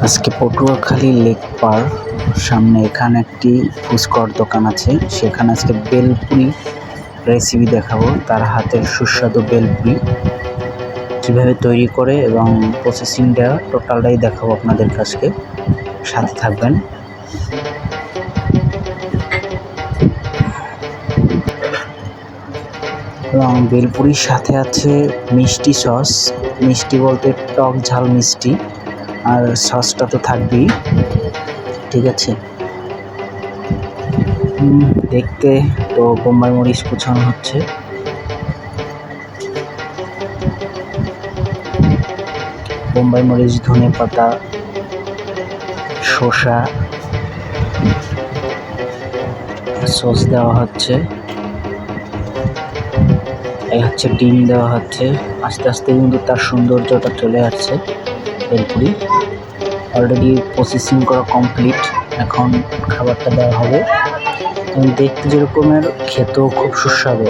আজকে পটুয়াখালী লেক পার। সামনে এখানে একটি ফুচকার দোকান আছে। সেখানে আজকে বেলপুরি রেসিপি দেখাবো। তার হাতের সুস্বাদু বেলপুরি। কীভাবে তৈরি করে এবং প্রসেসিংটা টোটালটাই দেখাবো আপনাদের কাছকে। সাথে থাকবেন। এবং বেলপুরির সাথে আছে মিষ্টি সস। মিষ্টি বলতে টক ঝাল মিষ্টি। আর সসটা তো থাকবেই। ঠিক আছে। দেখতে তো বোম্বাই মরিচ কুচানো হচ্ছে। বোম্বাই মরিচ, ধনে পাতা, শসা, সস দেওয়া হচ্ছে। এই হচ্ছে ডিম দেওয়া হচ্ছে। আস্তে আস্তে কিন্তু তার সৌন্দর্যটা চলে আসছে। বেলপুরি অলরেডি প্রসেসিং করা কমপ্লিট এখন খাবারটা দেওয়া হবে। এবং দেখতে যেরকমের, খেতেও খুব সুস্বাদু।